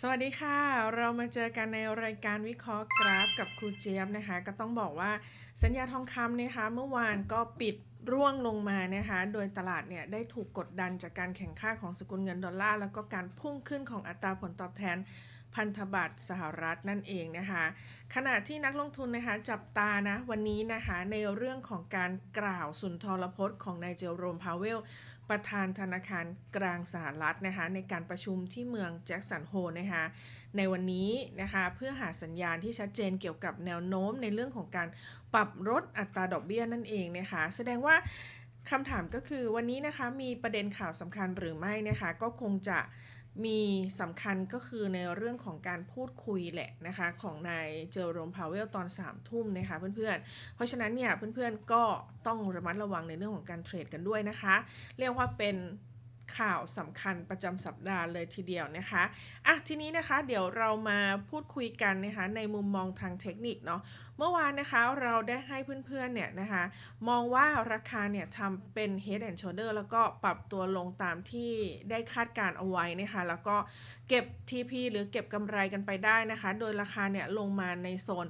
สวัสดีค่ะ เรามาเจอกันในรายการวิเคราะห์กราฟกับครูเจี๊ยบนะคะ ก็ต้องบอกว่าสัญญาทองคำนะคะ เมื่อวานก็ปิดร่วงลงมานะคะ โดยตลาดเนี่ยได้ถูกกดดันจากการแข่งข้าของสกุลเงินดอลลาร์แล้วก็การพุ่งขึ้นของอัตราผลตอบแทน พันธบัตรสหรัฐนั่นเองนะคะขณะที่นักลงทุนนะคะจับตานะวันนี้นะคะในเรื่องของการกล่าวสุนทรพจน์ของนายเจอโรมพาวเวล ประธานธนาคารกลางสหรัฐนะคะในการประชุมที่เมืองแจ็กสันโฮนะคะในวันนี้นะคะเพื่อหาสัญญาณที่ชัดเจนเกี่ยวกับแนวโน้มในเรื่องของการปรับลดอัตราดอกเบี้ยนั่นเองนะคะแสดงว่าคำถามก็คือวันนี้นะคะมีประเด็นข่าวสำคัญหรือไม่นะคะก็คงจะ มีสำคัญก็คือในเรื่องของการพูดคุยแหละนะคะของนายเจอโรมพาวเวลตอน3ามทุ่มนะคะเพื่อนๆ เพราะฉะนั้นเนี่ยเพื่อนๆก็ต้องระมัดระวังในเรื่องของการเทรดกันด้วยนะคะ เรียกว่าเป็น ข่าวสำคัญประจำสัปดาห์เลยทีเดียวนะคะอะทีนี้นะคะเดี๋ยวเรามาพูดคุยกันนะคะในมุมมองทางเทคนิคเนาะเมื่อวานนะคะเราได้ให้เพื่อนๆเนี่ยนะคะมองว่าราคาเนี่ยทำเป็น head and shoulder แล้วก็ปรับตัวลงตามที่ได้คาดการเอาไว้นะคะแล้วก็เก็บ TP หรือเก็บกำไรกันไปได้นะคะ โดยราคาเนี่ยลงมาในโซน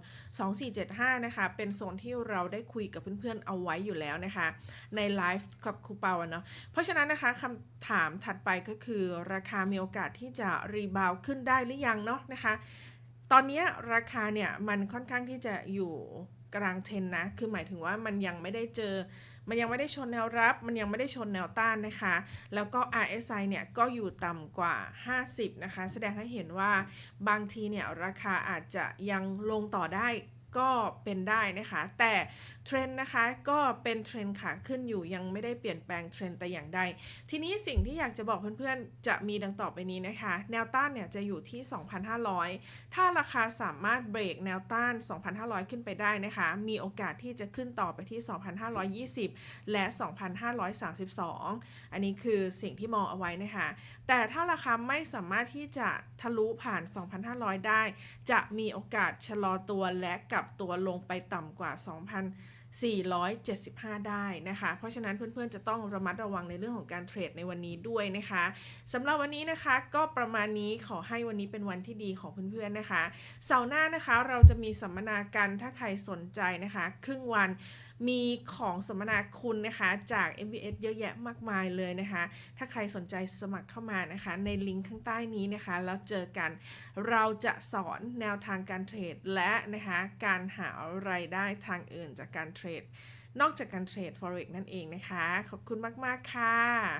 2475 นะคะ เป็นโซนที่เราได้คุยกับเพื่อนๆเอาไว้อยู่แล้วนะคะ ในไลฟ์กับครูเปาเนาะเพราะฉะนั้นนะคะคำถามถัดไปก็คือ ราคามีโอกาสที่จะรีบาวขึ้นได้หรือยังเนาะนะคะ ตอนนี้ราคาเนี่ยมันค่อนข้างที่จะอยู่กลางเทนนะ คือหมายถึงว่ามันยังไม่ได้เจอ มันยังไม่ได้ชนแนวรับ มันยังไม่ได้ชนแนวต้านนะคะ แล้วก็ RSI เนี่ยก็อยู่ต่ำกว่า 50 นะคะ แสดงให้เห็นว่าบางทีเนี่ยราคาอาจจะยังลงต่อได้ ก็เป็นได้นะคะ แต่เทรนด์นะคะก็เป็นเทรนด์ขาขึ้นอยู่ยังไม่ได้เปลี่ยนแปลงเทรนด์แต่อย่างใด ทีนี้สิ่งที่อยากจะบอกเพื่อนๆ จะมีดังต่อไปนี้นะคะ แนวต้านเนี่ยจะอยู่ที่ 2,500 ถ้าราคาสามารถเบรกแนวต้าน 2,500 ขึ้นไปได้นะคะ มีโอกาสที่จะขึ้นต่อไปที่ 2,520 และ 2,532 อันนี้คือสิ่งที่มองเอาไว้นะคะ แต่ถ้าราคาไม่สามารถที่จะทะลุผ่าน 2,500 ได้ จะมีโอกาสชะลอตัวและกลับตัวลงไปต่ำกว่า475 ได้นะคะ เพราะฉะนั้นเพื่อนๆจะต้องระมัดระวังในเรื่องของการเทรดในวันนี้ด้วยนะคะสำหรับวันนี้นะคะก็ประมาณนี้ขอให้วันนี้เป็นวันที่ดีของเพื่อนๆนะคะเสาร์หน้านะคะเราจะมีสัมมนากันถ้าใครสนใจนะคะ ครึ่งวันมีของสัมมนาคุณนะคะจาก MBS เยอะแยะมากมายเลยนะคะ ถ้าใครสนใจสมัครเข้ามานะคะ ในลิงก์ข้างใต้นี้นะคะ แล้วเจอกันเราจะสอนแนวทางการเทรดและนะคะการหารายได้ทางอื่นจากการเทรด นอกจากการเทรด forex นั่นเองนะคะ ขอบคุณมาก ๆ ค่ะ